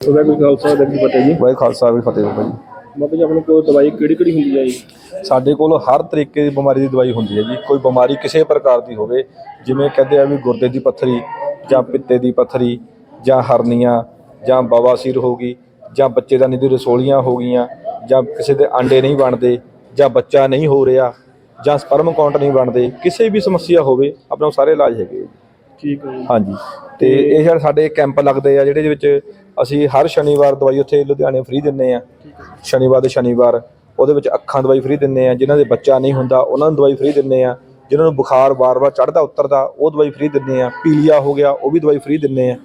ਉਹਦਾ ਕੋਈ ਖਾਲਸਾ ਦਾ ਕੀ ਪਤਾ ਜੀ। ਵਾਹਿ ਖਾਲਸਾ ਵੀ ਫਤਿਹ ਬਾਬਾ ਜੀ। ਬਾਬਾ ਜੀ ਆਪਣੇ ਕੋਲ ਦਵਾਈ ਕਿਹੜੀ ਕਿਹੜੀ ਹੁੰਦੀ ਹੈ ਜੀ? ਸਾਡੇ ਕੋਲ ਹਰ ਤਰੀਕੇ ਦੀ ਬਿਮਾਰੀ ਦੀ ਦਵਾਈ ਹੁੰਦੀ ਹੈ ਜੀ। ਕੋਈ ਬਿਮਾਰੀ ਕਿਸੇ ਪ੍ਰਕਾਰ ਦੀ ਹੋਵੇ ਜਿਵੇਂ ਕਹਿੰਦੇ ਆ ਵੀ ਗੁਰਦੇ ਦੀ ਪੱਥਰੀ ਜਾਂ ਪਿੱਤੇ ਦੀ ਪੱਥਰੀ ਜਾਂ ਹਰਨੀਆਂ ਜਾਂ ਬਵਾਸੀਰ ਹੋ ਗਈ ਜਾਂ ਬੱਚੇ ਦਾ ਨਿੱਧੀ ਰਸੋਲੀਆਂ ਹੋ ਗਈਆਂ ਜਾਂ ਕਿਸੇ ਦੇ ਆਂਡੇ ਨਹੀਂ ਬਣਦੇ ਜਾਂ ਬੱਚਾ ਨਹੀਂ ਹੋ ਰਿਹਾ ਜਾਂ ਸਪਰਮ ਕਾਊਂਟ ਨਹੀਂ ਬਣਦੇ ਕਿਸੇ ਵੀ ਸਮੱਸਿਆ ਹੋਵੇ ਆਪਣੇ ਕੋਲ ਸਾਰੇ ਇਲਾਜ ਹੈਗੇ ਆ ਜੀ। ਠੀਕ ਹੈ ਜੀ। ਹਾਂਜੀ। ਤੇ ਇਹ ਜਿਹੜੇ ਸਾਡੇ ਕੈਂਪ ਲੱਗਦੇ ਆ, ਜਿਹੜੇ ਦੇ ਵਿੱਚ ਅਸੀਂ ਹਰ ਸ਼ਨੀਵਾਰ ਦਵਾਈ ਉੱਥੇ ਲੁਧਿਆਣੇ ਫ੍ਰੀ ਦਿੰਨੇ ਆ। ਸ਼ਨੀਵਾਰ ਦੇ ਸ਼ਨੀਵਾਰ ਉਹਦੇ ਵਿੱਚ ਅੱਖਾਂ ਦਵਾਈ ਫ੍ਰੀ ਦਿੰਨੇ ਆ, ਜਿਨ੍ਹਾਂ ਦੇ ਬੱਚਾ ਨਹੀਂ ਹੁੰਦਾ ਉਹਨਾਂ ਨੂੰ ਦਵਾਈ ਫ੍ਰੀ ਦਿੰਨੇ ਆ। ਜਿਨ੍ਹਾਂ ਨੂੰ ਬੁਖਾਰ ਵਾਰ-ਵਾਰ ਚੜ੍ਹਦਾ, ਉਤਰਦਾ, ਉਹ ਦਵਾਈ ਫ੍ਰੀ ਦਿੰਨੇ ਆ। ਪੀਲੀਆ ਹੋ ਗਿਆ, ਉਹ ਵੀ ਦਵਾਈ ਫ੍ਰੀ ਦਿੰਨੇ ਆ।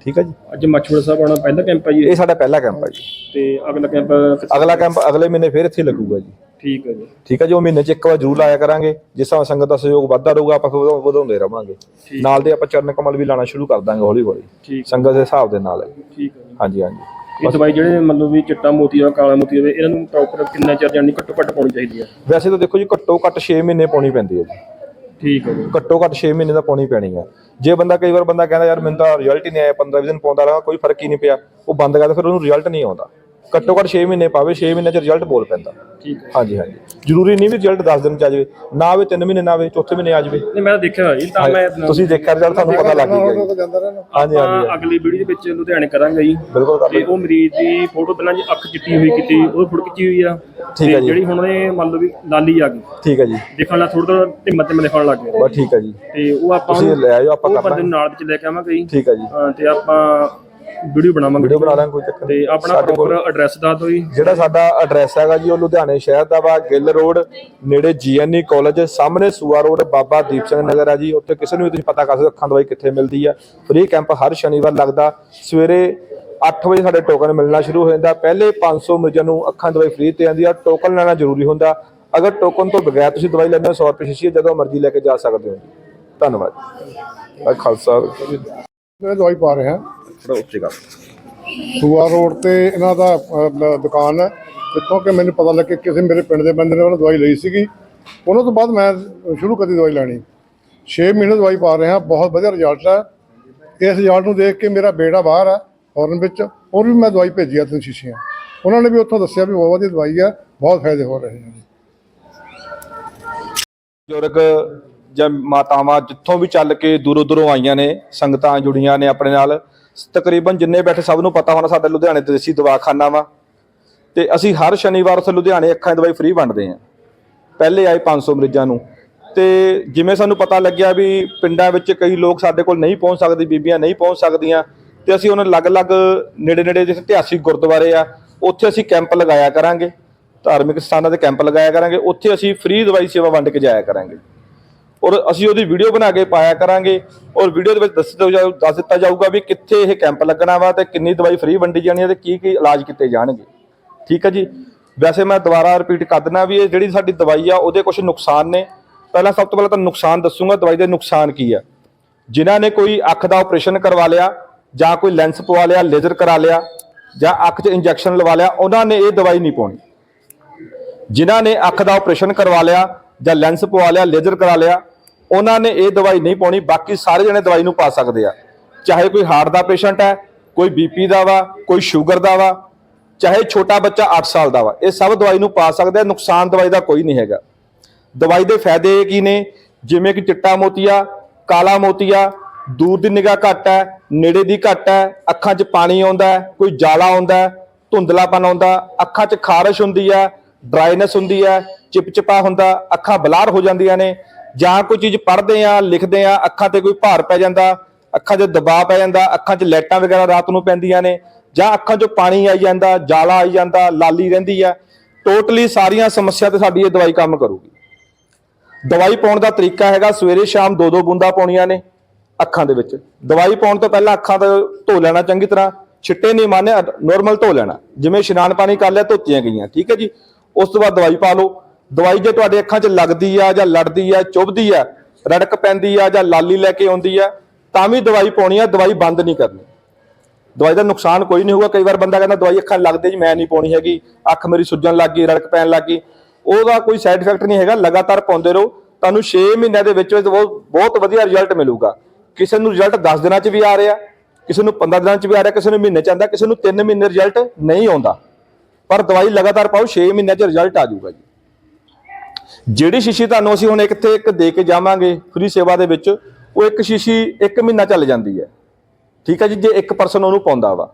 ਠੀਕ ਹੈ ਜੀ? ਅੱਜ ਮੱਛਵੜ ਸਾਹਿਬ ਆਉਣਾ ਪਹਿਲਾ ਕੈਂਪ ਹੈ ਜੀ? ਇਹ ਸਾਡਾ ਪਹਿਲਾ ਕੈਂਪ ਹੈ ਜੀ। ਤੇ ਅਗਲਾ ਕੈਂਪ ਅਗਲਾ ਕੈਂਪ ਅਗਲੇ ਮਹੀਨੇ ਫਿਰ ਇੱਥੇ ਲੱਗੂਗਾ ਜੀ। ਠੀਕ ਹੈ ਜੀ। ਠੀਕ ਹੈ ਜੀ ਉਹ ਮਹੀਨੇ 'ਚ ਇੱਕ ਵਾਰ ਜ਼ਰੂਰ ਲਾਇਆ ਕਰਾਂਗੇ। ਜਿਸ ਤਰ੍ਹਾਂ ਸੰਗਤ ਦਾ ਸਹਿਯੋਗ ਵੱਧਦਾ ਰਹੂਗਾ ਆਪਾਂ ਵਧਾ- ਵਧਾਉਂਦੇ ਰਵਾਂਗੇ। ਨਾਲ ਦੇ ਆਪਾਂ ਚਰਨ ਕਮਲ ਵੀ ਲਾਣਾ ਸ਼ੁਰੂ ਕਰ ਦਾਂਗੇ ਹੌਲੀ ਹੌਲੀ। ਠੀਕ। ਸੰਗਤ ਦੇ ਹਿਸਾਬ ਦੇ ਨਾਲ। ਠੀਕ ਹੈ ਜੀ। ਹਾਂਜੀ ਹਾਂਜੀ। ਇਹ ਦਵਾਈ ਜਿਹੜੇ ਮਤਲਬ ਵੀ ਚਿੱਟਾ ਮੋਤੀ ਹੋਵੇ ਕਾਲਾ ਮੋਤੀ ਹੋਵੇ ਇਹਨਾਂ ਨੂੰ ਪ੍ਰੋਪਰ ਕਿੰਨਾ ਚਿਰ ਜਾਣੀ ਘੱਟੋ ਘੱਟ ਪਾਉਣੀ ਚਾਹੀਦੀ ਹੈ ਵੈਸੇ ਤਾਂ ਦੇਖੋ ਜੀ ਘੱਟੋ ਘੱਟ 6 ਮਹੀਨੇ ਪਾਉਣੀ ਪੈਂਦੀ ਹੈ ਜੀ। ਠੀਕ ਹੈ ਘੱਟੋ ਘੱਟ 6 ਮਹੀਨੇ ਦਾ ਪਾਉਣੀ ਪੈਣੀ ਹੈ ਜੇ ਬੰਦਾ ਕਈ ਵਾਰ ਬੰਦਾ ਕਹਿੰਦਾ, ਯਾਰ ਮੈਨੂੰ ਤਾਂ ਰਿਜ਼ਲਟ ਹੀ ਨਹੀਂ ਆਇਆ 15 20 ਦਿਨ ਪਾਉਂਦਾ ਰਹਾ, ਕੋਈ ਫ਼ਰਕ ਹੀ ਨਹੀਂ ਪਿਆ। ਉਹ ਬੰਦ ਕਰਦਾ ਫਿਰ ਉਹਨੂੰ ਰਿਜ਼ਲਟ ਨਹੀਂ ਆਉਂਦਾ। ਘੱਟੋ ਘੱਟ 6 ਮਹੀਨੇ ਪਾਵੇ 6 ਮਹੀਨੇ ਚ ਰਿਜ਼ਲਟ ਬੋਲ ਪੈਂਦਾ। ਠੀਕ ਹੈ। ਹਾਂਜੀ ਹਾਂਜੀ। ਜ਼ਰੂਰੀ ਨਹੀਂ ਵੀ ਰਿਜ਼ਲਟ 10 ਦਿਨ ਚ ਆ ਜਾਵੇ ਨਾ ਆਵੇ 3 ਮਹੀਨੇ ਨਾ ਆਵੇ ਚੌਥੇ ਮਹੀਨੇ ਆ ਜਾਵੇ। ਨਹੀਂ ਮੈਂ ਤਾਂ ਦੇਖਿਆ ਜੀ ਤਾਂ ਮੈਂ ਤੁਸੀਂ ਦੇਖਿਆ ਰਿਜ਼ਲਟ ਤੁਹਾਨੂੰ ਪਤਾ ਲੱਗ ਗਿਆ ਹਾਂਜੀ ਹਾਂਜੀ ਅਗਲੀ ਵੀਡੀਓ ਦੇ ਵਿੱਚ ਲੁਧਿਆਣੇ ਕਰਾਂਗੇ ਜੀ। ਬਿਲਕੁਲ ਕਰ ਤੇ ਉਹ ਮਰੀਜ਼ ਦੀ ਫੋਟੋ ਪਹਿਲਾਂ ਜੀ ਅੱਖ ਚਿੱਟੀ ਹੋਈ ਕੀਤੀ ਉਹ ਖਿੱਚੀ ਹੋਈ ਆ। ਠੀਕ ਹੈ ਜੀ। ਜਿਹੜੀ ਹੁਣ ਇਹ ਮੰਨ ਲਓ ਵੀ ਲਾਲੀ ਆ ਗਈ। ਠੀਕ ਹੈ ਜੀ। ਦੇਖਣ ਨਾਲ ਥੋੜਾ ਥੋੜਾ ਢਿੱਮਾ ਤੇ ਦਿਖਣ ਲੱਗ ਗਿਆ। ਬਸ ਠੀਕ ਹੈ ਜੀ। ਤੇ ਉਹ ਆਪਾਂ ਤੁਸੀਂ ਲੈ ਆਇਓ ਆਪਾਂ ਉਹ ਕਰ ਬੰਦੇ ਨੂੰ ਨਾਲ ਵਿੱਚ ਲੈ ਕੇ ਆਵਾਂਗੇ ਜੀ। ਠੀਕ ਹੈ ਜੀ। ਹਾਂ, ਤੇ ਆਪਾਂ ਵੀਡੀਓ ਬਣਾਵਾਂਗੇ। ਵੀਡੀਓ ਬਣਾ ਲਾਂਗੇ ਕੋਈ ਚੱਕਰ ਤੇ ਆਪਣਾ ਸਾਡੇ ਕੋਲ ਪ੍ਰੋਪਰ ਐਡਰੈਸ ਦੱਸ ਦਿਓ ਜੀ। ਜਿਹੜਾ ਸਾਡਾ ਐਡਰੈਸ ਹੈਗਾ ਜੀ ਉਹ ਲੁਧਿਆਣੇ ਸ਼ਹਿਰ ਦਾ ਵਾ ਗਿੱਲ ਰੋਡ ਨੇੜੇ ਜੀਐਨਈ ਕਾਲਜ ਸਾਹਮਣੇ ਸੂਆ ਰੋਡ ਬਾਬਾ ਦੀਪ ਸਿੰਘ ਨਗਰ ਆ ਜੀ। ਉੱਥੇ ਕਿਸੇ ਨੂੰ ਵੀ ਤੁਸੀਂ ਪਤਾ ਕਰ ਸਕਦੇ ਹੋ ਅੱਖਾਂ ਦਵਾਈ ਕਿੱਥੇ ਮਿਲਦੀ ਆ। ਫ੍ਰੀ ਕੈਂਪ ਹਰ ਸ਼ਨੀਵਾਰ ਲੱਗਦਾ। ਸਵੇਰੇ 8 ਵਜੇ ਸਾਡੇ ਟੋਕਨ ਮਿਲਣਾ ਸ਼ੁਰੂ ਹੋ ਜਾਂਦਾ। ਪਹਿਲੇ 500 ਮਰੀਜ਼ਾਂ ਨੂੰ ਅੱਖਾਂ ਦਵਾਈ ਫ੍ਰੀ ਤੇ ਆਂਦੀ ਆ। ਟੋਕਨ ਲੈਣਾ ਜ਼ਰੂਰੀ ਹੁੰਦਾ। ਅਗਰ ਟੋਕਨ ਤੋਂ ਬਗੈਰ ਤੁਸੀਂ ਦਵਾਈ ਲੈਂਦੇ ਹੋ 100 ਰੁਪਏ ਸ਼ੀਸ਼ੀ ਹੈ, ਜਦੋਂ ਮਰਜ਼ੀ ਲੈ ਕੇ ਜਾ ਸਕਦੇ ਹੋ। ਧੰਨਵਾਦ। ਵਾਹਿ ਖਾਲਸਾ। ਮੈਂ ਦਵਾਈ ਪਾ ਰਿਹਾ। ਥੋੜਾ ਉੱਚੇ ਕਰ। ਸੂਆ ਰੋਡ ਤੇ ਇਹਨਾਂ ਦਾ ਅਹ, ਦੁਕਾਨ ਹੈ। ਜਿੱਥੋਂ ਕਿ ਮੈਨੂੰ ਪਤਾ ਲੱਗਿਆ ਕਿਸੇ ਮੇਰੇ ਪਿੰਡ ਦੇ ਬੰਦੇ ਨੇ ਉਹਨਾਂ ਦਵਾਈ ਲਈ ਸੀਗੀ। ਉਹਨਾਂ ਤੋਂ ਬਾਅਦ ਮੈਂ ਸ਼ੁਰੂ ਕਰੀ ਦਵਾਈ ਲੈਣੀ। 6 ਮਹੀਨੇ ਦਵਾਈ ਪਾ ਰਿਹਾ ਬਹੁਤ ਵਧੀਆ ਰਿਜ਼ਲਟ ਹੈ। ਇਸ ਰਿਜ਼ਲਟ ਨੂੰ ਦੇਖ ਕੇ ਮੇਰਾ ਬੇਟਾ ਬਾਹਰ ਹੈ ਫੋਰਨ ਵਿੱਚ। ਉਹ ਵੀ ਮੈਂ ਦਵਾਈ ਭੇਜੀ ਆ ਤਿੰਨ ਸ਼ੀਸ਼ੀਆਂ। ਉਹਨਾਂ ਨੇ ਵੀ ਉੱਥੋਂ ਦੱਸਿਆ ਵੀ ਬਹੁਤ ਵਧੀਆ ਦਵਾਈ ਹੈ ਬਹੁਤ ਫਾਇਦੇ ਹੋ ਰਹੇ ਹਨ ਬਜ਼ੁਰਗ ਜਾਂ ਮਾਤਾਵਾਂ ਜਿੱਥੋਂ ਵੀ ਚੱਲ ਕੇ ਦੂਰੋਂ ਦੂਰੋਂ ਆਈਆਂ ਨੇ, ਸੰਗਤਾਂ ਜੁੜੀਆਂ ਨੇ ਆਪਣੇ ਨਾਲ, ਤਕਰੀਬਨ ਜਿੰਨੇ ਬੈਠੇ ਸਭ ਨੂੰ ਪਤਾ ਹੋਣਾ ਸਾਡਾ ਲੁਧਿਆਣੇ ਦੇਸੀ ਦਵਾਖਾਨਾ ਵਾ ਤੇ ਅਸੀਂ ਹਰ ਸ਼ਨੀਵਾਰ ਉੱਥੇ ਲੁਧਿਆਣੇ ਅੱਖਾਂ ਦੀ ਦਵਾਈ ਫ੍ਰੀ ਵੰਡਦੇ ਹਾਂ। ਪਹਿਲੇ ਆਏ 500 ਮਰੀਜ਼ਾਂ ਨੂੰ। ਤੇ ਜਿਵੇਂ ਸਾਨੂੰ ਪਤਾ ਲੱਗਿਆ ਵੀ ਪਿੰਡਾਂ ਵਿੱਚ ਕਈ ਲੋਕ ਸਾਡੇ ਕੋਲ ਨਹੀਂ ਪਹੁੰਚ ਸਕਦੇ, ਬੀਬੀਆਂ ਨਹੀਂ ਪਹੁੰਚ ਸਕਦੀਆਂ, ਤੇ ਅਸੀਂ ਉਹਨਾਂ ਅਲੱਗ-ਅਲੱਗ ਨੇੜੇ-ਨੇੜੇ ਜਿੱਥੇ ਇਤਿਹਾਸਿਕ ਗੁਰਦੁਆਰੇ ਆ, ਉੱਥੇ ਅਸੀਂ ਕੈਂਪ ਲਗਾਇਆ ਕਰਾਂਗੇ, ਧਾਰਮਿਕ ਸਥਾਨਾਂ ਤੇ ਕੈਂਪ ਲਗਾਇਆ ਕਰਾਂਗੇ, ਉੱਥੇ ਅਸੀਂ ਫ੍ਰੀ ਦਵਾਈ ਸੇਵਾ ਵੰਡ ਕੇ ਜਾਇਆ ਕਰਾਂਗੇ। ਔਰ ਅਸੀਂ ਉਹਦੀ ਵੀਡੀਓ ਬਣਾ ਕੇ ਪਾਇਆ ਕਰਾਂਗੇ ਔਰ ਵੀਡੀਓ ਦੇ ਵਿੱਚ ਦੱਸ ਦਿੱਤਾ ਦੱਸ ਦਿੱਤਾ ਜਾਊਗਾ ਵੀ ਕਿੱਥੇ ਇਹ ਕੈਂਪ ਲੱਗਣਾ ਵਾ ਤੇ ਕਿੰਨੀ ਦਵਾਈ ਫ੍ਰੀ ਵੰਡੀ ਜਾਣੀ ਹੈ ਤੇ ਕੀ ਕੀ ਇਲਾਜ ਕੀਤੇ ਜਾਣਗੇ। ਠੀਕ ਹੈ ਜੀ? ਵੈਸੇ ਮੈਂ ਦੁਬਾਰਾ ਰਿਪੀਟ ਕਰ ਦਿੰਦਾ ਵੀ ਇਹ ਜਿਹੜੀ ਸਾਡੀ ਦਵਾਈ ਆ, ਉਹਦੇ ਕੁਝ ਨੁਕਸਾਨ ਨੇ। ਪਹਿਲਾਂ ਸਭ ਤੋਂ ਪਹਿਲਾਂ ਤਾਂ ਨੁਕਸਾਨ ਦੱਸੂਗਾ, ਦਵਾਈ ਦੇ ਨੁਕਸਾਨ ਕੀ ਆ। ਜਿਨ੍ਹਾਂ ਨੇ ਕੋਈ ਅੱਖ ਦਾ ਆਪਰੇਸ਼ਨ ਕਰਵਾ ਲਿਆ, ਜਾਂ ਕੋਈ ਲੈਂਸ ਪਵਾ ਲਿਆ ਲੇਜ਼ਰ ਕਰਾ ਲਿਆ, ਜਾਂ ਅੱਖ 'ਚ ਇੰਜੈਕਸ਼ਨ ਲਵਾ ਲਿਆ, ਉਹਨਾਂ ਨੇ ਇਹ ਦਵਾਈ ਨਹੀਂ ਪਾਉਣੀ। ਜਿਨ੍ਹਾਂ ਨੇ ਅੱਖ ਦਾ ਆਪਰੇਸ਼ਨ ਕਰਵਾ ਲਿਆ, ਜਾਂ ਲੈਂਸ ਪਵਾ ਲਿਆ ਲੇਜ਼ਰ ਕਰਾ ਲਿਆ ਉਹਨਾਂ ਨੇ ਇਹ ਦਵਾਈ ਨਹੀਂ ਪਾਉਣੀ, ਬਾਕੀ ਸਾਰੇ ਜਣੇ ਦਵਾਈ ਨੂੰ ਪਾ ਸਕਦੇ ਆ। ਚਾਹੇ ਕੋਈ ਹਾਰਟ ਦਾ ਪੇਸ਼ੈਂਟ ਹੈ, ਕੋਈ ਬੀਪੀ ਦਾ ਵਾ, ਕੋਈ ਸ਼ੂਗਰ ਦਾ ਵਾ, ਚਾਹੇ ਛੋਟਾ ਬੱਚਾ 8 ਸਾਲ ਦਾ ਵਾ, ਇਹ ਸਭ ਦਵਾਈ ਨੂੰ ਪਾ ਸਕਦੇ ਆ, ਨੁਕਸਾਨ ਦਵਾਈ ਦਾ ਕੋਈ ਨਹੀਂ ਹੈਗਾ। ਦਵਾਈ ਦੇ ਫਾਇਦੇ ਕੀ ਨੇ? ਜਿਵੇਂ ਕਿ ਚਿੱਟਾ ਮੋਤੀਆ, ਕਾਲਾ ਮੋਤੀਆ, ਦੂਰ ਦੀ ਨਿਗਾਹ ਘੱਟ ਹੈ, ਨੇੜੇ ਦੀ ਘੱਟ ਹੈ, ਅੱਖਾਂ 'ਚ ਪਾਣੀ ਆਉਂਦਾ ਕੋਈ ਜਾਲਾ ਆਉਂਦਾ ਧੁੰਦਲਾਪਨ ਆਉਂਦਾ ਅੱਖਾਂ 'ਚ ਖਾਰਸ਼ ਹੁੰਦੀ ਹੈ ਡਰਾਈਨੈਸ ਹੁੰਦੀ ਹੈ, ਚਿਪਚਿਪਾ ਹੁੰਦਾ, ਅੱਖਾਂ ਬਲਾਰ ਹੋ ਜਾਂਦੀਆਂ ਨੇ ਜਾਂ ਕੋਈ ਚੀਜ਼ ਪੜ੍ਹਦੇ ਆ, ਲਿਖਦੇ ਆ, ਅੱਖਾਂ ਤੇ ਕੋਈ ਭਾਰ ਪੈ ਜਾਂਦਾ, ਅੱਖਾਂ 'ਚ ਦਬਾਅ ਪੈ ਜਾਂਦਾ, ਅੱਖਾਂ 'ਚ ਲਾਈਟਾਂ ਵਗੈਰਾ ਰਾਤ ਨੂੰ ਪੈਂਦੀਆਂ ਨੇ, ਜਾਂ ਅੱਖਾਂ 'ਚੋਂ ਪਾਣੀ ਆਈ ਜਾਂਦਾ, ਜਾਲਾ ਆਈ ਜਾਂਦਾ, ਲਾਲੀ ਰਹਿੰਦੀ ਆ, ਟੋਟਲੀ ਸਾਰੀਆਂ ਸਮੱਸਿਆ ਤੇ ਸਾਡੀ ਇਹ ਦਵਾਈ ਕੰਮ ਕਰੂਗੀ। ਦਵਾਈ ਪਾਉਣ ਦਾ ਤਰੀਕਾ ਹੈਗਾ, ਸਵੇਰੇ ਸ਼ਾਮ ਦੋ ਦੋ ਬੂੰਦਾਂ ਪਾਉਣੀਆਂ ਨੇ ਅੱਖਾਂ ਦੇ ਵਿੱਚ। ਦਵਾਈ ਪਾਉਣ ਤੋਂ ਪਹਿਲਾਂ ਅੱਖਾਂ ਦਾ ਧੋ ਲੈਣਾ ਚੰਗੀ ਤਰ੍ਹਾਂ, ਛਿੱਟੇ ਨਹੀਂ ਮਾਰਨੇ ਨੋਰਮਲ ਧੋ ਲੈਣਾ। ਜਿਵੇਂ ਇਸ਼ਨਾਨ ਪਾਣੀ ਕਰ ਲਿਆ, ਧੋਤੀਆਂ ਗਈਆਂ, ਠੀਕ ਹੈ ਜੀ? ਉਸ ਤੋਂ ਬਾਅਦ ਦਵਾਈ ਪਾ ਲਓ। ਦਵਾਈ ਜੇ ਤੁਹਾਡੇ ਅੱਖਾਂ 'ਚ ਲੱਗਦੀ ਆ ਜਾਂ ਲੜਦੀ ਆ, ਚੁੱਭਦੀ ਆ, ਰੜਕ ਪੈਂਦੀ ਆ ਜਾਂ ਲਾਲੀ ਲੈ ਕੇ ਆਉਂਦੀ ਆ, ਤਾਂ ਵੀ ਦਵਾਈ ਪਾਉਣੀ ਆ, ਦਵਾਈ ਬੰਦ ਨਹੀਂ ਕਰਨੀ। ਦਵਾਈ ਦਾ ਨੁਕਸਾਨ ਕੋਈ ਨਹੀਂ ਹੋਊਗਾ। ਕਈ ਵਾਰ ਬੰਦਾ ਕਹਿੰਦਾ, ਦਵਾਈ ਅੱਖਾਂ ਲੱਗਦੇ ਜੀ, ਮੈਂ ਨਹੀਂ ਪਾਉਣੀ ਹੈਗੀ, ਅੱਖ ਮੇਰੀ ਸੁੱਜਣ ਲੱਗ ਗਈ, ਰੜਕ ਪੈਣ ਲੱਗ ਗਈ। ਉਹਦਾ ਕੋਈ ਸਾਈਡ ਇਫੈਕਟ ਨਹੀਂ ਹੈਗਾ, ਲਗਾਤਾਰ ਪਾਉਂਦੇ ਰਹੋ। ਤੁਹਾਨੂੰ 6 ਮਹੀਨਿਆਂ ਦੇ ਵਿੱਚ ਵਿੱਚ ਬਹੁਤ ਬਹੁਤ ਵਧੀਆ ਰਿਜ਼ਲਟ ਮਿਲੂਗਾ। ਕਿਸੇ ਨੂੰ ਰਿਜ਼ਲਟ 10 ਦਿਨਾਂ 'ਚ ਵੀ ਆ ਰਿਹਾ, ਕਿਸੇ ਨੂੰ 15 ਦਿਨਾਂ ਚ ਵੀ ਆ ਰਿਹਾ, ਕਿਸੇ ਨੂੰ ਮਹੀਨੇ ਚ ਆਉਂਦਾ, ਕਿਸੇ ਨੂੰ 3 ਮਹੀਨੇ ਰਿਜ਼ਲਟ ਨਹੀਂ ਆਉਂਦਾ। ਪਰ ਦਵਾਈ ਲਗਾਤਾਰ ਪਾਓ 6 ਮਹੀਨਿਆਂ ਚ ਰਿਜ਼ਲਟ ਆ ਜਾਊਗਾ ਜੀ। ਜਿਹੜੀ ਸ਼ੀਸ਼ੀ ਤੁਹਾਨੂੰ ਅਸੀਂ ਹੁਣ ਇੱਥੇ ਇੱਕ ਦੇ ਕੇ ਜਾਵਾਂਗੇ ਫ੍ਰੀ ਸੇਵਾ ਦੇ ਵਿੱਚ, ਉਹ ਇੱਕ ਸ਼ੀਸ਼ੀ 1 ਮਹੀਨਾ ਚੱਲ ਜਾਂਦੀ ਹੈ। ਠੀਕ ਹੈ ਜੀ, ਜੇ ਇੱਕ ਪਰਸਨ ਉਹਨੂੰ ਪਾਉਂਦਾ ਵਾ।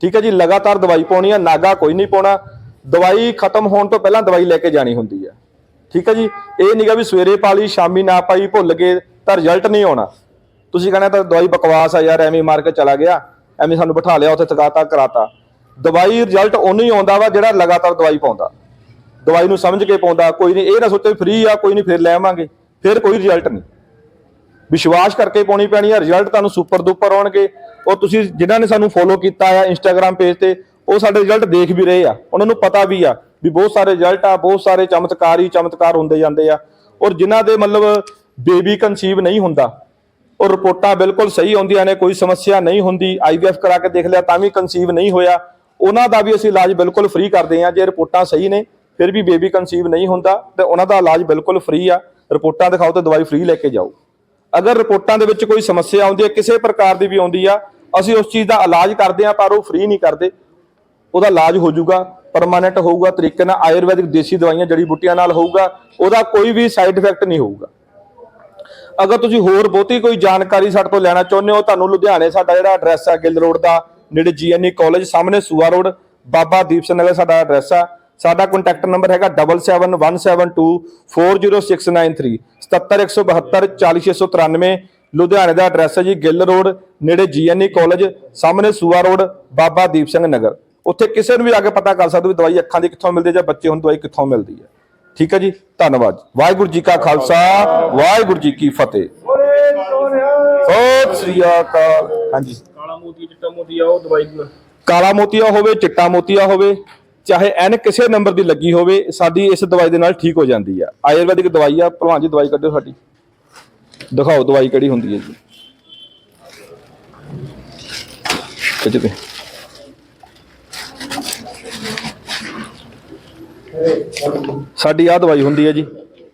ਠੀਕ ਹੈ ਜੀ, ਲਗਾਤਾਰ ਦਵਾਈ ਪਾਉਣੀ ਆ ਨਾਗਾ ਕੋਈ ਨਹੀਂ ਪਾਉਣਾ। ਦਵਾਈ ਖਤਮ ਹੋਣ ਤੋਂ ਪਹਿਲਾਂ ਦਵਾਈ ਲੈ ਕੇ ਜਾਣੀ ਹੁੰਦੀ ਹੈ। ਠੀਕ ਹੈ ਜੀ, ਇਹ ਨਹੀਂਗਾ ਵੀ ਸਵੇਰੇ ਪਾ ਲਈ, ਸ਼ਾਮੀ ਨਾ ਪਾਈ, ਭੁੱਲ ਗਏ, ਤਾਂ ਰਿਜ਼ਲਟ ਨਹੀਂ ਆਉਣਾ। ਤੁਸੀਂ ਕਹਿੰਦੇ ਤਾਂ ਦਵਾਈ ਬਕਵਾਸ ਆ ਯਾਰ, ਐਵੇਂ ਮਾਰ ਕੇ ਚਲਾ ਗਿਆ, ਐਵੇਂ ਸਾਨੂੰ ਬਿਠਾ ਲਿਆ, ਉੱਥੇ ਥਕਾਤਾ, ਕਰਾਤਾ। ਦਵਾਈ ਰਿਜ਼ਲਟ ਉਹਨੂੰ ਹੀ ਆਉਂਦਾ ਵਾ ਜਿਹੜਾ ਲਗਾਤਾਰ ਦਵਾਈ ਪਾਉਂਦਾ। ਦਵਾਈ ਨੂੰ ਸਮਝ ਕੇ ਪਾਉਂਦਾ, ਕੋਈ ਨਹੀਂ, ਇਹ ਨਾ ਸੋਚੋ ਫ੍ਰੀ ਆ, ਕੋਈ ਨਹੀਂ, ਫਿਰ ਲੈ ਆਵਾਂਗੇ। ਫਿਰ ਕੋਈ ਰਿਜ਼ਲਟ ਨਹੀਂ। ਵਿਸ਼ਵਾਸ ਕਰਕੇ ਪਾਉਣੀ ਪੈਣੀ ਆ ਰਿਜ਼ਲਟ ਤੁਹਾਨੂੰ ਸੁਪਰ ਡੂਪਰ ਆਉਣਗੇ। ਔਰ ਤੁਸੀਂ ਜਿਨ੍ਹਾਂ ਨੇ ਸਾਨੂੰ ਫੋਲੋ ਕੀਤਾ ਆ ਇੰਸਟਾਗ੍ਰam ਪੇਜ ਤੇ, ਉਹ ਸਾਡੇ ਰਿਜ਼ਲਟ ਦੇਖ ਵੀ ਰਹੇ ਆ। ਉਹਨਾਂ ਨੂੰ ਪਤਾ ਵੀ ਆ ਵੀ ਬਹੁਤ ਸਾਰੇ ਰਿਜ਼ਲਟ ਆ, ਬਹੁਤ ਸਾਰੇ ਚਮਤਕਾਰ ਹੀ ਚਮਤਕਾਰ ਹੁੰਦੇ ਜਾਂਦੇ ਆ। ਔਰ ਜਿਨ੍ਹਾਂ ਦੇ ਮਤਲਬ ਬੇਬੀ ਕਨਸੀਵ ਨਹੀਂ ਹੁੰਦਾ, ਔਰ ਰਿਪੋਰਟਾਂ ਬਿਲਕੁਲ ਸਹੀ ਆਉਂਦੀਆਂ ਨੇ, ਕੋਈ ਸਮੱਸਿਆ ਨਹੀਂ ਹੁੰਦੀ ਆਈਵੀਐਫ ਕਰਾ ਕੇ ਦੇਖ ਲਿਆ ਤਾਂ ਵੀ ਕਨਸੀਵ ਨਹੀਂ ਹੋਇਆ, ਉਹਨਾਂ ਦਾ ਵੀ ਅਸੀਂ ਇਲਾਜ ਬਿਲਕੁਲ ਫ੍ਰੀ ਕਰਦੇ ਹਾਂ ਜੇ ਰਿਪੋਰਟਾਂ ਸਹੀ ਨੇ ਫਿਰ ਵੀ ਬੇਬੀ ਕਨਸੀਵ ਨਹੀਂ ਹੁੰਦਾ ਤੇ ਉਹਨਾਂ ਦਾ ਇਲਾਜ ਬਿਲਕੁਲ ਫ੍ਰੀ ਆ। ਰਿਪੋਰਟਾਂ ਦਿਖਾਓ ਤੇ ਦਵਾਈ ਫ੍ਰੀ ਲੈ ਕੇ ਜਾਓ। ਅਗਰ ਰਿਪੋਰਟਾਂ ਦੇ ਵਿੱਚ ਕੋਈ ਸਮੱਸਿਆ ਆਉਂਦੀ ਹੈ, ਕਿਸੇ ਪ੍ਰਕਾਰ ਦੀ ਵੀ ਆਉਂਦੀ ਆ, ਅਸੀਂ ਉਸ ਚੀਜ਼ ਦਾ ਇਲਾਜ ਕਰਦੇ ਆ ਪਰ ਉਹ ਫ੍ਰੀ ਨਹੀਂ ਕਰਦੇ। ਉਹਦਾ ਇਲਾਜ ਹੋ ਜਾਊਗਾ ਪਰਮਾਨੈਂਟ ਹੋਊਗਾ, ਤਰੀਕੇ ਨਾਲ ਆਯੁਰਵੈਦਿਕ ਦੇਸੀ ਦਵਾਈਆਂ, ਜੜੀ ਬੂਟੀਆਂ ਨਾਲ ਹੋਊਗਾ, ਉਹਦਾ ਕੋਈ ਵੀ ਸਾਈਡ ਇਫੈਕਟ ਨਹੀਂ ਹੋਊਗਾ। ਅਗਰ ਤੁਸੀਂ ਹੋਰ ਬਹੁਤੀ ਕੋਈ ਜਾਣਕਾਰੀ ਸਾਡੇ ਤੋਂ ਲੈਣਾ ਚਾਹੁੰਦੇ ਹੋ, ਤੁਹਾਨੂੰ ਲੁਧਿਆਣੇ ਸਾਡਾ ਜਿਹੜਾ ਐਡਰੈਸ ਆ, ਗਿੱਲ ਰੋਡ ਦਾ, ਨੇੜੇ ਜੀਐਨਈ ਕਾਲਜ ਸਾਹਮਣੇ ਸੂਆ ਰੋਡ, ਬਾਬਾ ਦੀਪ ਸਿੰਘ ਨਗਰ ਸਾਡਾ ਐਡਰੈਸ ਆ। ਸਾਡਾ ਕੰਟੈਕਟ ਨੰਬਰ ਹੈਗਾ 7717240693 77172 ਲੁਧਿਆਣੇ ਦਾ ਐਡਰੈਸ ਹੈ ਜੀ ਗਿੱਲ ਰੋਡ ਨੇੜੇ ਜੀਐਨਈ ਕਾਲਜ ਸਾਹਮਣੇ ਸੂਆ ਰੋਡ ਬਾਬਾ ਦੀਪ ਸਿੰਘ ਨਗਰ। ਉੱਥੇ ਕਿਸੇ ਨੂੰ ਵੀ ਆ ਕੇ ਪਤਾ ਕਰ ਸਕਦੇ ਵੀ ਦਵਾਈ ਅੱਖਾਂ ਦੀ ਕਿੱਥੋਂ ਮਿਲਦੀ ਹੈ ਜਾਂ ਬੱਚੇ ਹੁਣ ਦਵਾਈ ਕਿੱਥੋਂ ਮਿਲਦੀ ਹੈ। ਠੀਕ ਹੈ ਜੀ? ਧੰਨਵਾਦ। ਵਾਹਿਗੁਰੂ ਜੀ ਕਾ ਖਾਲਸਾ ਵਾਹਿਗੁਰੂ ਜੀ ਕੀ ਫਤਿਹ। ਸਤਿ ਸ੍ਰੀ ਅਕਾਲ। ਹਾਂਜੀ। ਕਾਲਾ ਮੋਤੀ ਚਿੱਟਾ ਮੋਤੀ ਆ ਉਹ ਦਵਾਈ ਕਾਲਾ ਮੋਤੀਆ ਹੋਵੇ ਚਿੱਟਾ ਮੋਤੀਆ ਹੋਵੇ ਚਾਹੇ ਐਨ ਕਿਸੇ ਨੰਬਰ ਦੀ ਲੱਗੀ ਹੋਵੇ, ਸਾਡੀ ਇਸ ਦਵਾਈ ਦੇ ਨਾਲ ਠੀਕ ਹੋ ਜਾਂਦੀ ਆ। ਆਯੁਰਵੈਦਿਕ ਦਵਾਈ ਆ, ਭਲਵਾਨ ਜੀ ਦਵਾਈ ਕੱਢੋ ਸਾਡੀ। ਦਿਖਾਓ ਦਵਾਈ ਕਿਹੜੀ ਹੁੰਦੀ ਹੈ ਜੀ। ਇਹ ਤੇ ਸਾਡੀ ਆ ਦਵਾਈ ਹੁੰਦੀ ਹੈ ਜੀ।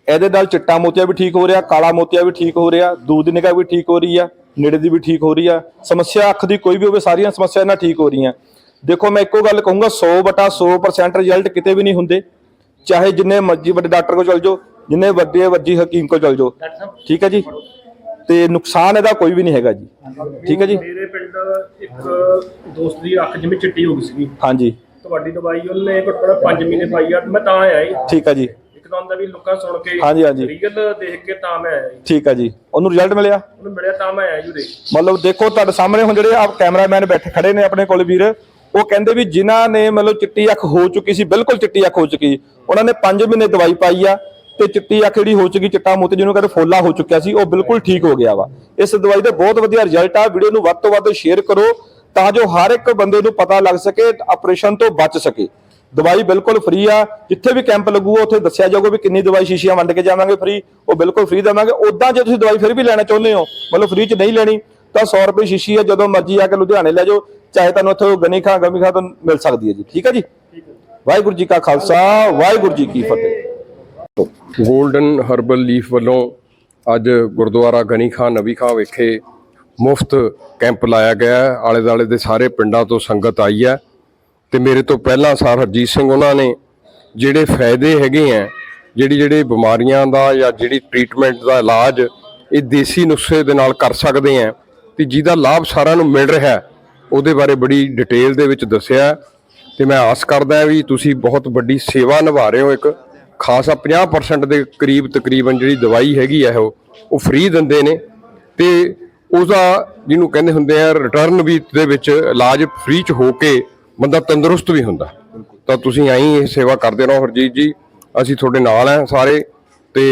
ਇਹਦੇ ਨਾਲ ਚਿੱਟਾ ਮੋਤੀਆ ਵੀ ਠੀਕ ਹੋ ਰਿਹਾ, ਕਾਲਾ ਮੋਤੀਆ ਵੀ ਠੀਕ ਹੋ ਰਿਹਾ ਦੂਰ ਦੀ ਨਿਗਾਹ ਵੀ ਠੀਕ ਹੋ ਰਹੀ ਆ, ਨੇੜੇ ਦੀ ਵੀ ਠੀਕ ਹੋ ਰਹੀ ਆ। ਸਮੱਸਿਆ ਅੱਖ ਦੀ ਕੋਈ ਵੀ ਹੋਵੇ, ਸਾਰੀਆਂ ਸਮੱਸਿਆ ਇਹਨਾਂ ਠੀਕ ਹੋ ਰਹੀਆਂ। ਦੇਖੋ ਮੈਂ ਇੱਕੋ ਗੱਲ ਕਹੂੰਗਾ 100 ਬਟਾ 100% ਰਿਜ਼ਲਟ ਕਿਤੇ ਵੀ ਨਹੀਂ ਹੁੰਦੇ। ਚਾਹੇ ਜਿੰਨੇ ਮਰਜ਼ੀ ਵੱਡੇ ਡਾਕਟਰ ਕੋਲ ਚਲ ਜਾਓ ਜਿੰਨੇ ਵੱਡੇ ਵੱਜੀ ਹਕੀਮ ਕੋਲ ਚਲ ਜਾਓ। ਠੀਕ ਹੈ ਜੀ? ਤੇ ਨੁਕਸਾਨ ਇਹਦਾ ਕੋਈ ਵੀ ਨਹੀਂ ਹੈਗਾ ਜੀ। ਠੀਕ ਹੈ ਜੀ? ਮੇਰੇ ਪਿੰਡ ਇੱਕ ਦੋਸਤ ਦੀ ਅੱਖ ਜਿਵੇਂ ਚਿੱਟੀ ਹੋ ਗਈ ਸੀਗੀ। ਹਾਂਜੀ। ਤੁਹਾਡੀ ਦਵਾਈ ਉਹਨੇ ਘੱਟੋ ਘੱਟ 5 ਮਹੀਨੇ ਪਾਈ ਆ। ਮੈਂ ਤਾਂ ਆਇਆ ਜੀ। ਠੀਕ ਹੈ ਜੀ। ਇੱਕਦਮ ਦਾ ਵੀ ਲੋਕਾਂ ਸੁਣ ਕੇ ਹਾਂਜੀ, ਹਾਂਜੀ। ਰੀਅਲ ਦੇਖ ਕੇ ਤਾਂ ਮੈਂ ਆਇਆ ਜੀ। ਠੀਕ ਹੈ ਜੀ। ਉਹਨੂੰ ਰਿਜ਼ਲਟ ਮਿਲਿਆ? ਉਹਨੂੰ ਮਿਲਿਆ ਤਾਂ ਮੈਂ ਆਇਆ ਜੀ ਉਰੇ। ਮਤਲਬ ਦੇਖੋ ਤੁਹਾਡੇ ਸਾਹਮਣੇ ਹੁਣ ਜਿਹੜੇ ਆਪ ਕੈਮਰਾਮੈਨ ਬੈਠੇ ਖੜੇ ਨੇ ਆਪਣੇ ਕੋਲ ਵੀਰ। ਉਹ ਕਹਿੰਦੇ ਵੀ ਜਿਨ੍ਹਾਂ ਨੇ ਮਤਲਬ ਚਿੱਟੀ ਅੱਖ ਹੋ ਚੁੱਕੀ ਸੀ, ਬਿਲਕੁਲ ਚਿੱਟੀ ਅੱਖ ਹੋ ਚੁੱਕੀ। ਉਹਨਾਂ ਨੇ 5 ਮਹੀਨੇ ਦਵਾਈ ਪਾਈ ਆ ਤੇ ਚਿੱਟੀ ਅੱਖ ਜਿਹੜੀ ਹੋ ਚੁੱਕੀ, ਚਿੱਟਾ ਮੋਤੀ ਜਿਹਨੂੰ ਕਹਿੰਦੇ ਫੋਲਾ ਹੋ ਚੁੱਕਿਆ ਸੀ, ਉਹ ਬਿਲਕੁਲ ਠੀਕ ਹੋ ਗਿਆ ਵਾ। ਇਸ ਦਵਾਈ ਦੇ ਬਹੁਤ ਵਧੀਆ ਰਿਜ਼ਲਟ ਆ, ਵੀਡੀਓ ਨੂੰ ਵੱਧ ਤੋਂ ਵੱਧ ਸ਼ੇਅਰ ਕਰੋ ਤਾਂ ਜੋ ਹਰ ਇੱਕ ਬੰਦੇ ਨੂੰ ਪਤਾ ਲੱਗ ਸਕੇ ਆਪਰੇਸ਼ਨ ਤੋਂ ਬਚ ਸਕੇ। ਦਵਾਈ ਬਿਲਕੁਲ ਫ੍ਰੀ ਆ, ਜਿੱਥੇ ਵੀ ਕੈਂਪ ਲੱਗੂਗਾ ਉੱਥੇ ਦੱਸਿਆ ਜਾਊਗਾ ਵੀ ਕਿੰਨੀ ਦਵਾਈ ਸ਼ੀਸ਼ੀਆਂ ਵੰਡ ਕੇ ਜਾਵਾਂਗੇ ਫ੍ਰੀ ਉਹ ਬਿਲਕੁਲ ਫ੍ਰੀ ਦੇਵਾਂਗੇ। ਉਦਾਂ ਜੇ ਤੁਸੀਂ ਦਵਾਈ ਫਿਰ ਵੀ ਲੈਣਾ ਚਾਹੁੰਦੇ ਹੋ, ਮਤਲਬ ਫ੍ਰੀ ਚ ਨਹੀਂ ਲੈਣੀ ਤਾਂ 100 ਰੁਪਏ ਸ਼ੀਸ਼ੀ ਹੈ, ਜਦੋਂ ਮਰਜ਼ੀ ਆ ਕੇ ਲੁਧਿਆਣੇ ਲੈ ਜਾਓ, ਚਾਹੇ ਤੁਹਾਨੂੰ ਉੱਥੇ ਗਨੀ ਖਾਂ, ਗਮੀ ਖਾਂ ਤੋਂ ਮਿਲ ਸਕਦੀ ਹੈ ਜੀ। ਠੀਕ ਹੈ ਜੀ? ਵਾਹਿਗੁਰੂ ਜੀ ਕਾ ਖਾਲਸਾ, ਵਾਹਿਗੁਰੂ ਜੀ ਕੀ ਫਤਿਹ। ਗੋਲਡਨ ਹਰਬਲ ਲੀਫ ਵੱਲੋਂ ਅੱਜ ਗੁਰਦੁਆਰਾ ਗਨੀ ਖਾਂ ਨਬੀ ਖਾਂ ਵਿਖੇ ਮੁਫਤ ਕੈਂਪ ਲਾਇਆ ਗਿਆ ਹੈ। ਆਲੇ ਦਾਲੇ ਦੇ ਸਾਰੇ ਪਿੰਡਾਂ ਤੋਂ ਸੰਗਤ ਆਈ ਹੈ। ਤੇ ਮੇਰੇ ਤੋਂ ਪਹਿਲਾਂ ਸਰ ਹਰਜੀਤ ਸਿੰਘ ਉਹਨਾਂ ਨੇ ਜਿਹੜੇ ਫਾਇਦੇ ਹੈਗੇ ਆ ਜਿਹੜੀ ਜਿਹੜੀ ਬਿਮਾਰੀਆਂ ਦਾ ਜਾਂ ਜਿਹੜੀ ਟ੍ਰੀਟਮੈਂਟ ਦਾ ਇਲਾਜ ਇਹ ਦੇਸੀ ਨੁਸਖੇ ਦੇ ਨਾਲ ਕਰ ਸਕਦੇ ਆ ਤੇ ਜਿਹਦਾ ਲਾਭ ਸਾਰਿਆਂ ਨੂੰ ਮਿਲ ਰਿਹਾ ਉਹਦੇ ਬਾਰੇ ਬੜੀ ਡਿਟੇਲ ਦੇ ਵਿੱਚ ਦੱਸਿਆ ਹੈ। ਤੇ ਮੈਂ ਆਸ ਕਰਦਾ ਵੀ ਤੁਸੀਂ ਬਹੁਤ ਵੱਡੀ ਸੇਵਾ ਨਿਭਾ ਰਹੇ ਹੋ ਇੱਕ, ਖਾਸਾ 50% ਦੇ ਕਰੀਬ ਤਕਰੀਬਨ ਜਿਹੜੀ ਦਵਾਈ ਹੈਗੀ ਹੈ ਉਹ ਉਹ ਫ੍ਰੀ ਦਿੰਦੇ ਨੇ। ਤੇ ਉਹਦਾ ਜਿਹਨੂੰ ਕਹਿੰਦੇ ਹੁੰਦੇ ਆ ਰਿਟਰਨ ਵੀ ਦੇ ਵਿੱਚ ਇਲਾਜ ਫ੍ਰੀ ਚ ਹੋ ਕੇ ਬੰਦਾ ਤੰਦਰੁਸਤ ਵੀ ਹੁੰਦਾ। ਤਾਂ ਤੁਸੀਂ ਆਈ ਇਹ ਸੇਵਾ ਕਰਦੇ ਰਹੋ ਹਰਜੀਤ ਜੀ। ਅਸੀਂ ਤੁਹਾਡੇ ਨਾਲ ਆ ਸਾਰੇ, ਤੇ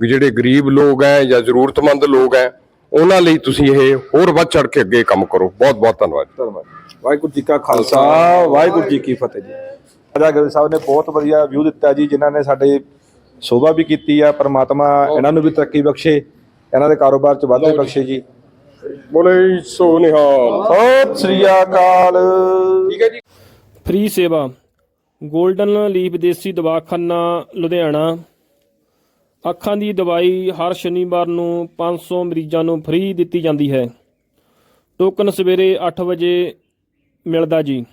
ਜਿਹੜੇ ਗਰੀਬ ਲੋਕ ਹੈ ਜਾਂ ਜ਼ਰੂਰਤਮੰਦ ਲੋਕ ਹੈ ਉਹਨਾਂ ਲਈ ਤੁਸੀਂ ਇਹ ਹੋਰ ਵੱਧ ਚੜ ਕੇ ਅੱਗੇ ਕੰਮ ਕਰੋ। ਬਹੁਤ ਬਹੁਤ ਧੰਨਵਾਦ ਧੰਨਵਾਦ। ਵਾਹਿਗੁਰੂ ਜੀ ਕਾ ਖਾਲਸਾ ਵਾਹਿਗੁਰੂ ਜੀ ਕੀ ਫਤਿਹ ਜੀ। ਰਾਜਾ ਗਿਲ ਸਾਹਿਬ ਨੇ ਬਹੁਤ ਵਧੀਆ ਵਿਊ ਦਿੱਤਾ ਜੀ ਜਿਨ੍ਹਾਂ ਨੇ ਸਾਡੇ ਸੋਭਾ ਵੀ ਕੀਤੀ ਆ ਪ੍ਰਮਾਤਮਾ ਇਹਨਾਂ ਨੂੰ ਵੀ ਤਰੱਕੀ ਬਖਸ਼ੇ ਇਹਨਾਂ ਦੇ ਕਾਰੋਬਾਰ 'ਚ ਵਾਧੇ ਬਖਸ਼ੇ ਜੀ। ਬੋਲੇ ਸੋ ਨਿਹਾਲ ਸਤਿ ਸ੍ਰੀ ਅਕਾਲ। ਠੀਕ ਹੈ ਜੀ। ਫ੍ਰੀ ਸੇਵਾ 골ਡਨ ਲੀਫ ਦੇਸੀ ਦਵਾਖਾਨਾ ਲੁਧਿਆਣਾ। ਅੱਖਾਂ ਦੀ ਦਵਾਈ ਹਰ ਸ਼ਨੀਵਾਰ ਨੂੰ 500 ਮਰੀਜ਼ਾਂ ਨੂੰ ਫ੍ਰੀ ਦਿੱਤੀ ਜਾਂਦੀ ਹੈ। ਟੋਕਨ ਸਵੇਰੇ 8 ਵਜੇ ਮਿਲਦਾ ਜੀ।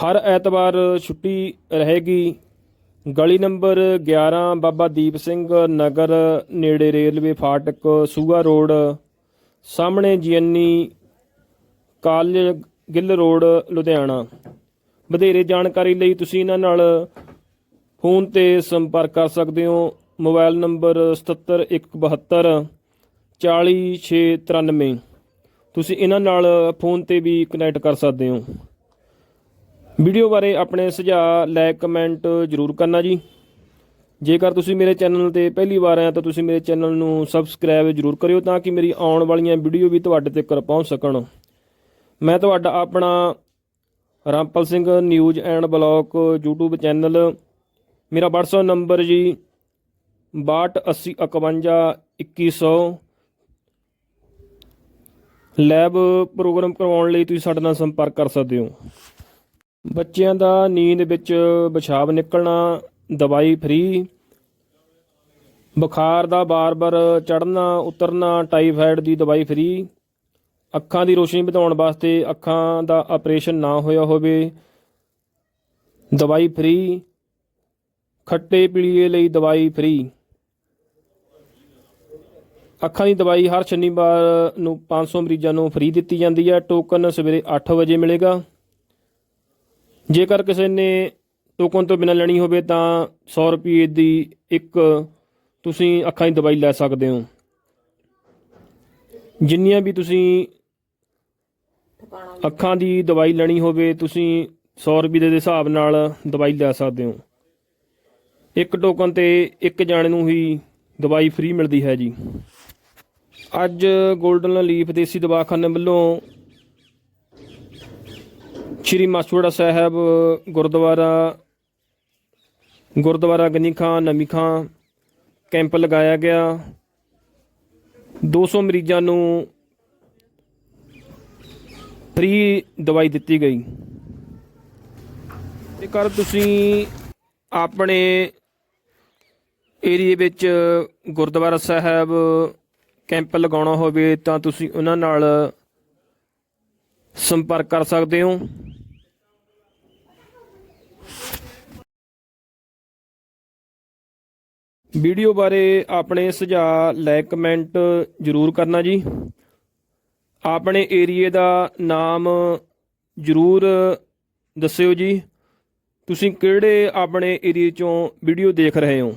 ਹਰ ਐਤਵਾਰ ਛੁੱਟੀ ਰਹੇਗੀ। ਗਲੀ ਨੰਬਰ 11 ਬਾਬਾ ਦੀਪ ਸਿੰਘ ਨਗਰ, ਨੇੜੇ ਰੇਲਵੇ ਫਾਟਕ, ਸੂਆ ਰੋਡ, ਸਾਹਮਣੇ GNE college Gill road, Ludhiana. ਵਧੇਰੇ ਜਾਣਕਾਰੀ ਲਈ ਤੁਸੀਂ ਇਹਨਾਂ ਨਾਲ ਫੋਨ ਤੇ ਸੰਪਰਕ ਕਰ ਸਕਦੇ ਹੋ। ਮੋਬਾਈਲ ਨੰਬਰ 77172 40693 ਤੁਸੀਂ ਇਹਨਾਂ ਨਾਲ ਫੋਨ ਤੇ ਵੀ ਕਨੈਕਟ ਕਰ ਸਕਦੇ ਹੋ। ਵੀਡੀਓ ਬਾਰੇ ਆਪਣੇ ਸੁਝਾਅ ਲਾਈਕ ਕਮੈਂਟ ਜ਼ਰੂਰ ਕਰਨਾ ਜੀ। ਜੇਕਰ ਤੁਸੀਂ ਮੇਰੇ ਚੈਨਲ ਤੇ ਪਹਿਲੀ ਵਾਰ ਆਏ ਤਾਂ ਤੁਸੀਂ ਮੇਰੇ ਚੈਨਲ ਨੂੰ ਸਬਸਕ੍ਰਾਈਬ ਜ਼ਰੂਰ ਕਰਿਓ ਤਾਂ ਕਿ ਮੇਰੀ ਆਉਣ ਵਾਲੀਆਂ ਵੀਡੀਓ ਵੀ ਤੁਹਾਡੇ ਤੱਕ ਪਹੁੰਚ ਸਕਣ। ਮੈਂ ਤੁਹਾਡਾ ਆਪਣਾ Rampal Singh news and blog YouTube channel ਮੇਰਾ WhatsApp ਨੰਬਰ ਜੀ 6280512100 ਲੈਬ ਪ੍ਰੋਗਰਾਮ ਕਰਵਾਉਣ ਲਈ ਤੁਸੀਂ ਸਾਡੇ ਨਾਲ ਸੰਪਰਕ ਕਰ ਸਕਦੇ ਹੋ। ਬੱਚਿਆਂ ਦਾ ਨੀਂਦ ਵਿੱਚ ਪਿਸ਼ਾਬ ਨਿਕਲਣਾ, ਦਵਾਈ ਫ੍ਰੀ ਬੁਖਾਰ ਦਾ ਬਾਰ-ਬਾਰ ਚੜ੍ਹਨਾ, ਉਤਰਨਾ ਟਾਈਫਾਇਡ ਦੀ ਦਵਾਈ ਫ੍ਰੀ ਅੱਖਾਂ ਦੀ ਰੋਸ਼ਨੀ ਵਧਾਉਣ ਵਾਸਤੇ ਅੱਖਾਂ ਦਾ ਆਪਰੇਸ਼ਨ ਨਾ ਹੋਇਆ ਹੋਵੇ, ਦਵਾਈ ਫ੍ਰੀ ਖੱਟੇ ਪੀਲੀਏ ਲਈ ਦਵਾਈ ਫ੍ਰੀ। ਅੱਖਾਂ ਦੀ ਦਵਾਈ ਹਰ ਸ਼ਨੀਵਾਰ ਨੂੰ 500 ਮਰੀਜ਼ਾਂ ਨੂੰ ਫ੍ਰੀ ਦਿੱਤੀ ਜਾਂਦੀ ਹੈ। ਟੋਕਨ ਸਵੇਰੇ 8 ਵਜੇ ਮਿਲੇਗਾ। ਜੇਕਰ ਕਿਸੇ ਨੇ ਟੋਕਨ ਤੋਂ ਬਿਨਾਂ ਲੈਣੀ ਹੋਵੇ ਤਾਂ 100 ਰੁਪਏ ਦੀ ਇੱਕ ਤੁਸੀਂ ਅੱਖਾਂ ਦੀ ਦਵਾਈ ਲੈ ਸਕਦੇ ਹੋ। ਜਿੰਨੀਆਂ ਵੀ ਤੁਸੀਂ ਅੱਖਾਂ ਦੀ ਦਵਾਈ ਲੈਣੀ ਹੋਵੇ, ਤੁਸੀਂ 100 ਰੁਪਏ ਦੇ ਹਿਸਾਬ ਨਾਲ ਦਵਾਈ ਲੈ ਸਕਦੇ ਹੋ। ਇੱਕ ਟੋਕਨ ਤੇ ਇੱਕ ਜਾਣੇ ਨੂੰ ਹੀ ਦਵਾਈ ਫ੍ਰੀ ਮਿਲਦੀ ਹੈ ਜੀ। ਅੱਜ 골ਡਨ ਲੀਫ ਦੇਸੀ ਦਵਾਖਾਨੇ ਵੱਲੋਂ ਸ਼੍ਰੀ ਮਾਸੂੜਾ ਸਾਹਿਬ, ਗੁਰਦੁਆਰਾ ਗੁਰਦੁਆਰਾ ਗਨੀ ਖਾਂ, ਨਮੀ ਖਾਂ ਕੈਂਪ ਲਗਾਇਆ ਗਿਆ। 200 ਮਰੀਜ਼ਾਂ ਨੂੰ ਫ੍ਰੀ ਦਵਾਈ ਦਿੱਤੀ ਗਈ। ਜੇਕਰ ਤੁਸੀਂ ਆਪਣੇ ਏਰੀਏ ਵਿੱਚ ਗੁਰਦੁਆਰਾ ਸਾਹਿਬ ਕੈਂਪ ਲਗਾਉਣਾ ਹੋਵੇ ਤਾਂ ਤੁਸੀਂ ਉਹਨਾਂ ਨਾਲ ਸੰਪਰਕ ਕਰ ਸਕਦੇ ਹੋ। ਵੀਡੀਓ ਬਾਰੇ ਆਪਣੇ ਸੁਝਾਅ, ਲਾਈਕ, ਕਮੈਂਟ ਜ਼ਰੂਰ ਕਰਨਾ ਜੀ। ਆਪਣੇ ਏਰੀਏ ਦਾ ਨਾਮ ਜ਼ਰੂਰ ਦੱਸਿਓ ਜੀ। ਤੁਸੀਂ ਕਿਹੜੇ ਆਪਣੇ ਏਰੀਏ ਚੋਂ ਵੀਡੀਓ ਦੇਖ ਰਹੇ ਹੋ?